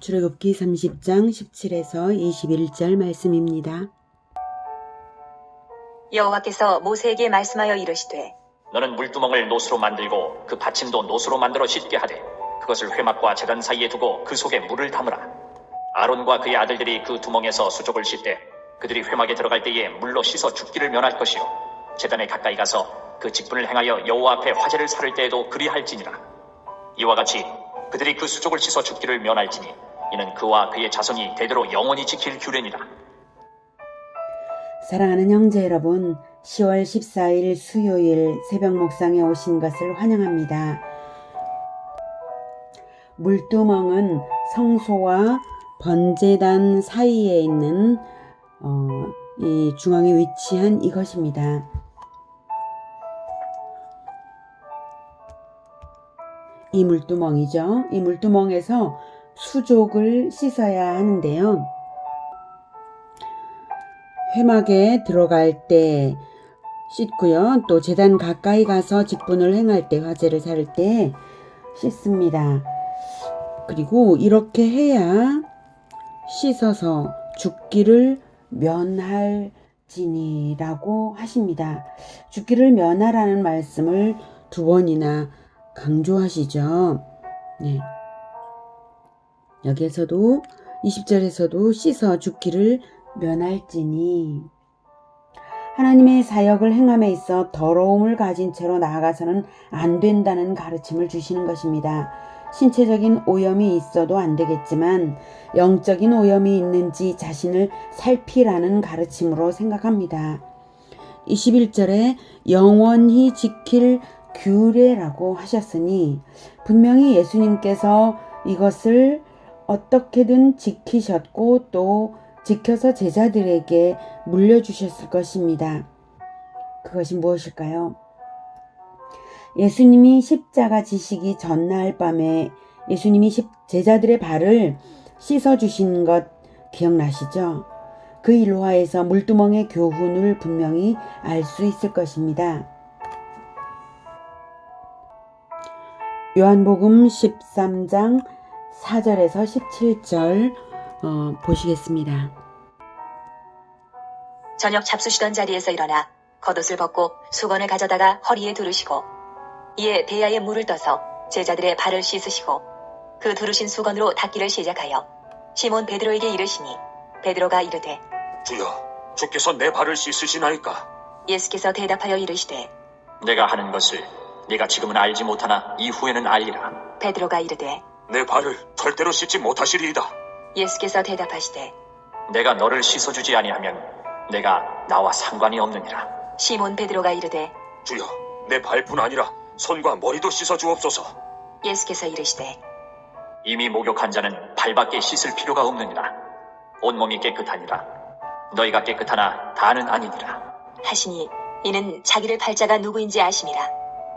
출애굽기 30장 17에서 21절 말씀입니다. 여호와께서 모세에게 말씀하여 이르시되 너는 물두멍을 노수로 만들고 그 받침도 노수로 만들어 씻게 하되 그것을 회막과 재단 사이에 두고 그 속에 물을 담으라. 아론과 그의 아들들이 그 두멍에서 수족을 씻되 그들이 회막에 들어갈 때에 물로 씻어 죽기를 면할 것이요 재단에 가까이 가서 그 직분을 행하여 여호와 앞에 화제를 살을 때에도 그리할지니라. 이와 같이 그들이 그 수족을 씻어 죽기를 면할지니 이는 그와 그의 자손이 대대로 영원히 지킬 규례니라. 사랑하는 형제 여러분, 10월 14일 수요일 새벽 목상에 오신 것을 환영합니다. 물두멍은 성소와 번제단 사이에 있는 어, 이 중앙에 위치한 이것입니다. 이 물두멍이죠. 이 물두멍에서 수족을 씻어야 하는데요. 회막에 들어갈 때 씻고요. 또 재단 가까이 가서 직분을 행할 때 화제를 살 때 씻습니다. 그리고 이렇게 해야 씻어서 죽기를 면할지니라고 하십니다. 죽기를 면하라는 말씀을 두 번이나 강조하시죠. 네. 여기에서도 20절에서도 씻어 죽기를 면할지니 하나님의 사역을 행함에 있어 더러움을 가진 채로 나아가서는 안 된다는 가르침을 주시는 것입니다. 신체적인 오염이 있어도 안 되겠지만 영적인 오염이 있는지 자신을 살피라는 가르침으로 생각합니다. 21절에 영원히 지킬 규례라고 하셨으니 분명히 예수님께서 이것을 어떻게든 지키셨고 또 지켜서 제자들에게 물려주셨을 것입니다. 그것이 무엇일까요? 예수님이 십자가 지시기 전날 밤에 예수님이 제자들의 발을 씻어주신 것 기억나시죠? 그 일화에서 물두멍의 교훈을 분명히 알 수 있을 것입니다. 요한복음 13장 4절에서 17절 어, 보시겠습니다. 저녁 잡수시던 자리에서 일어나 겉옷을 벗고 수건을 가져다가 허리에 두르시고 이에 배야에 물을 떠서 제자들의 발을 씻으시고 그 두르신 수건으로 닦기를 시작하여 시몬 베드로에게 이르시니 베드로가 이르되 주여, 주께서 내 발을 씻으시나이까? 예수께서 대답하여 이르시되 내가 하는 것을 네가 지금은 알지 못하나 이후에는 알리라. 베드로가 이르되 내 발을 절대로 씻지 못하시리이다. 예수께서 대답하시되 내가 너를 씻어주지 아니하면 내가 나와 상관이 없느니라. 시몬 베드로가 이르되 주여, 내 발뿐 아니라 손과 머리도 씻어 주옵소서. 예수께서 이르시되 이미 목욕한 자는 발밖에 씻을 필요가 없느니라. 온몸이 깨끗하니라. 너희가 깨끗하나 다는 아니니라. 하시니 이는 자기를 팔자가 누구인지 아심이라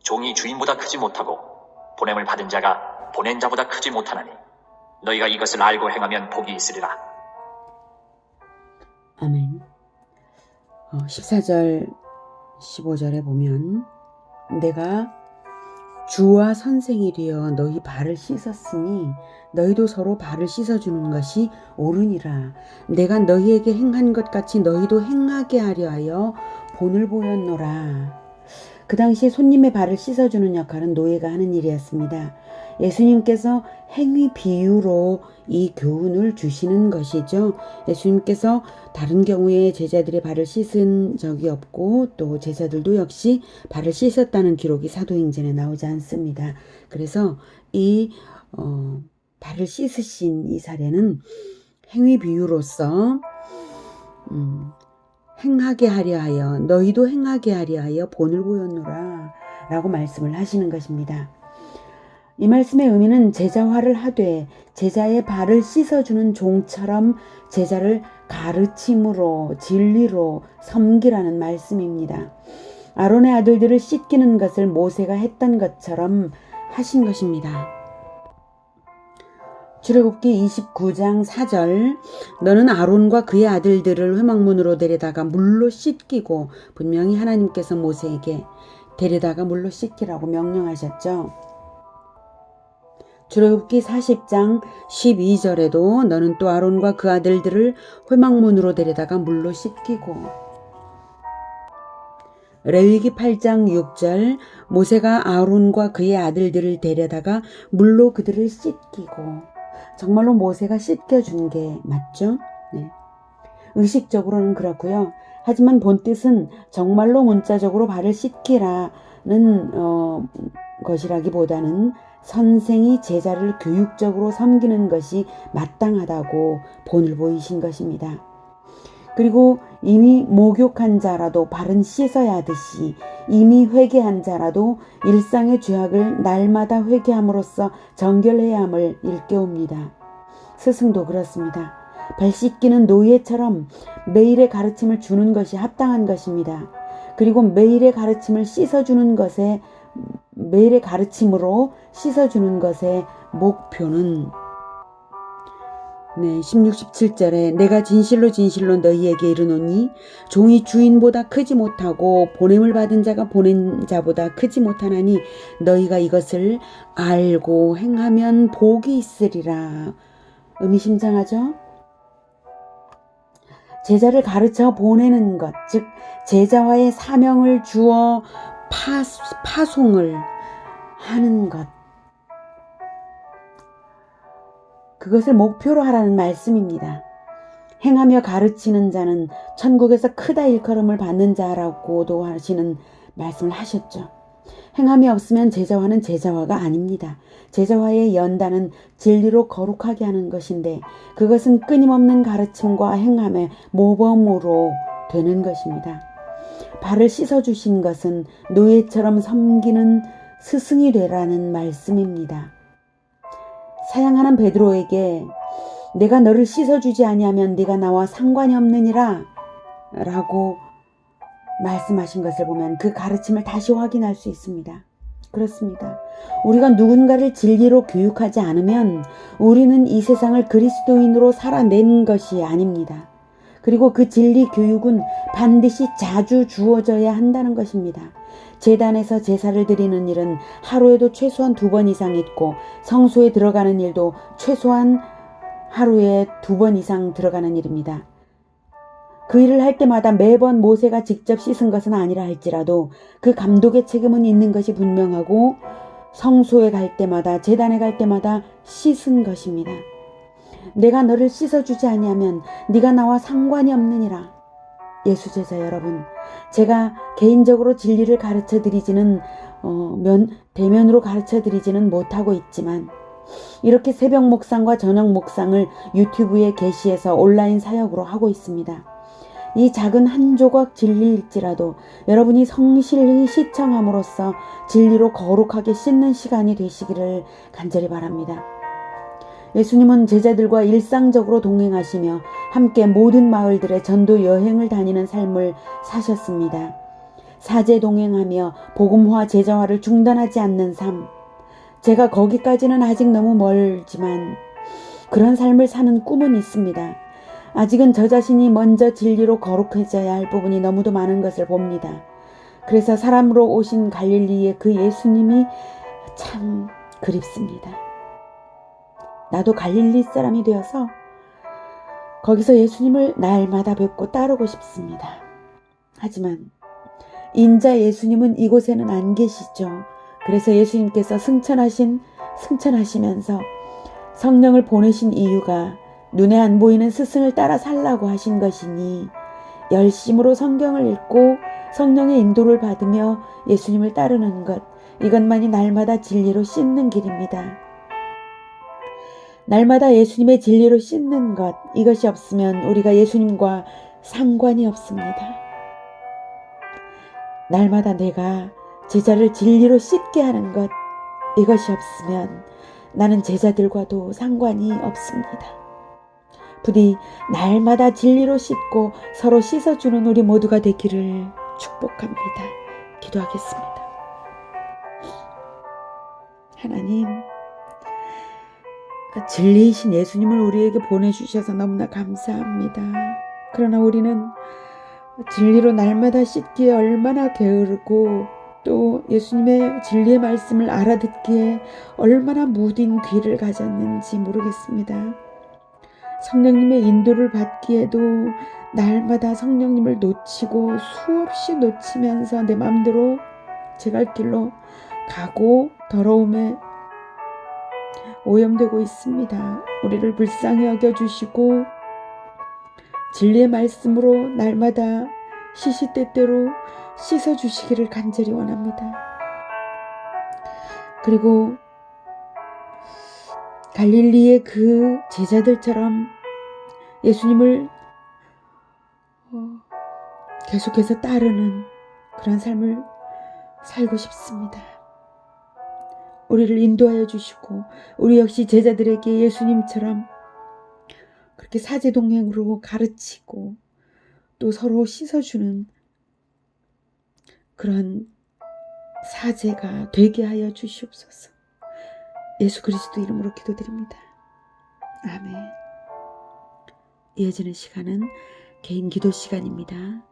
종이 주인보다 크지 못하고 보냄을 받은 자가 보낸 자보다 크지 못하나니 너희가 이것을 알고 행하면 복이 있으리라. 아멘. 어, 14절, 15절에 보면 내가 주와 선생이 되어 너희 발을 씻었으니 너희도 서로 발을 씻어주는 것이 옳으니라. 내가 너희에게 행한 것 같이 너희도 행하게 하려 하여 본을 보였노라. 그 당시 손님의 발을 씻어주는 역할은 노예가 하는 일이었습니다. 예수님께서 행위 비유로 이 교훈을 주시는 것이죠. 예수님께서 다른 경우에 제자들의 발을 씻은 적이 없고 또 제자들도 역시 발을 씻었다는 기록이 사도행전에 나오지 않습니다. 그래서 이 어, 발을 씻으신 이 사례는 행위 비유로서 음, 행하게 하려 하여 너희도 행하게 하려 하여 본을 보였노라 라고 말씀을 하시는 것입니다. 이 말씀의 의미는 제자화를 하되 제자의 발을 씻어주는 종처럼 제자를 가르침으로 진리로 섬기라는 말씀입니다. 아론의 아들들을 씻기는 것을 모세가 했던 것처럼 하신 것입니다. 출애굽기 29장 4절. 너는 아론과 그의 아들들을 회막문으로 데려다가 물로 씻기고 분명히 하나님께서 모세에게 데려다가 물로 씻기라고 명령하셨죠. 출애굽기 40장 12절에도 너는 또 아론과 그 아들들을 회막문으로 데려다가 물로 씻기고. 레위기 8장 6절. 모세가 아론과 그의 아들들을 데려다가 물로 그들을 씻기고 정말로 모세가 씻겨준 게 맞죠? 네. 의식적으로는 그렇고요. 하지만 본뜻은 정말로 문자적으로 발을 씻기라는 어, 것이라기보다는 선생이 제자를 교육적으로 섬기는 것이 마땅하다고 본을 보이신 것입니다. 그리고 이미 목욕한 자라도 발은 씻어야 하듯이 이미 회개한 자라도 일상의 죄악을 날마다 회개함으로써 정결해야 함을 일깨웁니다. 스승도 그렇습니다. 발 씻기는 노예처럼 매일의 가르침을 주는 것이 합당한 것입니다. 그리고 매일의 가르침을 씻어주는 것에 매일의 가르침으로 씻어주는 것의 목표는 네, 16, 17절에 내가 진실로 진실로 너희에게 이르노니 종이 주인보다 크지 못하고 보냄을 받은 자가 보낸 자보다 크지 못하나니 너희가 이것을 알고 행하면 복이 있으리라. 의미심장하죠? 제자를 가르쳐 보내는 것, 즉 제자와의 사명을 주어 파, 파송을 하는 것. 그것을 목표로 하라는 말씀입니다. 행하며 가르치는 자는 천국에서 크다 일컬음을 받는 자라고도 하시는 말씀을 하셨죠. 행함이 없으면 제자화는 제자화가 아닙니다. 제자화의 연단은 진리로 거룩하게 하는 것인데 그것은 끊임없는 가르침과 행함의 모범으로 되는 것입니다. 발을 씻어주신 것은 노예처럼 섬기는 스승이 되라는 말씀입니다. 사양하는 베드로에게 내가 너를 씻어주지 아니하면 네가 나와 상관이 없느니라 라고 말씀하신 것을 보면 그 가르침을 다시 확인할 수 있습니다. 그렇습니다. 우리가 누군가를 진리로 교육하지 않으면 우리는 이 세상을 그리스도인으로 살아낸 것이 아닙니다. 그리고 그 진리 교육은 반드시 자주 주어져야 한다는 것입니다. 재단에서 제사를 드리는 일은 하루에도 최소한 두 번 이상 있고 성소에 들어가는 일도 최소한 하루에 두 번 이상 들어가는 일입니다. 그 일을 할 때마다 매번 모세가 직접 씻은 것은 아니라 할지라도 그 감독의 책임은 있는 것이 분명하고 성소에 갈 때마다 재단에 갈 때마다 씻은 것입니다. 내가 너를 씻어주지 아니하면 네가 나와 상관이 없느니라. 예수 제자 여러분, 제가 개인적으로 진리를 가르쳐 드리지는 어, 면 대면으로 가르쳐 드리지는 못하고 있지만 이렇게 새벽 목상과 저녁 목상을 유튜브에 게시해서 온라인 사역으로 하고 있습니다. 이 작은 한 조각 진리일지라도 여러분이 성실히 시청함으로써 진리로 거룩하게 씻는 시간이 되시기를 간절히 바랍니다. 예수님은 제자들과 일상적으로 동행하시며 함께 모든 마을들의 전도 여행을 다니는 삶을 사셨습니다. 사제 동행하며 복음화 제자화를 중단하지 않는 삶. 제가 거기까지는 아직 너무 멀지만 그런 삶을 사는 꿈은 있습니다. 아직은 저 자신이 먼저 진리로 거룩해져야 할 부분이 너무도 많은 것을 봅니다. 그래서 사람으로 오신 갈릴리의 그 예수님이 참 그립습니다. 나도 갈릴리 사람이 되어서 거기서 예수님을 날마다 뵙고 따르고 싶습니다. 하지만 인자 예수님은 이곳에는 안 계시죠. 그래서 예수님께서 승천하신 승천하시면서 성령을 보내신 이유가 눈에 안 보이는 스승을 따라 살라고 하신 것이니 열심으로 성경을 읽고 성령의 인도를 받으며 예수님을 따르는 것 이것만이 날마다 진리로 씻는 길입니다. 날마다 예수님의 진리로 씻는 것 이것이 없으면 우리가 예수님과 상관이 없습니다. 날마다 내가 제자를 진리로 씻게 하는 것 이것이 없으면 나는 제자들과도 상관이 없습니다. 부디 날마다 진리로 씻고 서로 씻어주는 우리 모두가 되기를 축복합니다. 기도하겠습니다. 하나님, 진리이신 예수님을 우리에게 보내주셔서 너무나 감사합니다. 그러나 우리는 진리로 날마다 씻기에 얼마나 게으르고 또 예수님의 진리의 말씀을 알아듣기에 얼마나 무딘 귀를 가졌는지 모르겠습니다. 성령님의 인도를 받기에도 날마다 성령님을 놓치고 수없이 놓치면서 내 마음대로 제 갈 길로 가고 더러움에 오염되고 있습니다. 우리를 불쌍히 여겨주시고 진리의 말씀으로 날마다 시시때때로 씻어주시기를 간절히 원합니다. 그리고 갈릴리의 그 제자들처럼 예수님을 어, 계속해서 따르는 그런 삶을 살고 싶습니다. 우리를 인도하여 주시고 우리 역시 제자들에게 예수님처럼 그렇게 사제동행으로 가르치고 또 서로 씻어주는 그런 사제가 되게 하여 주시옵소서. 예수 그리스도 이름으로 기도드립니다. 아멘. 이어지는 시간은 개인 기도 시간입니다.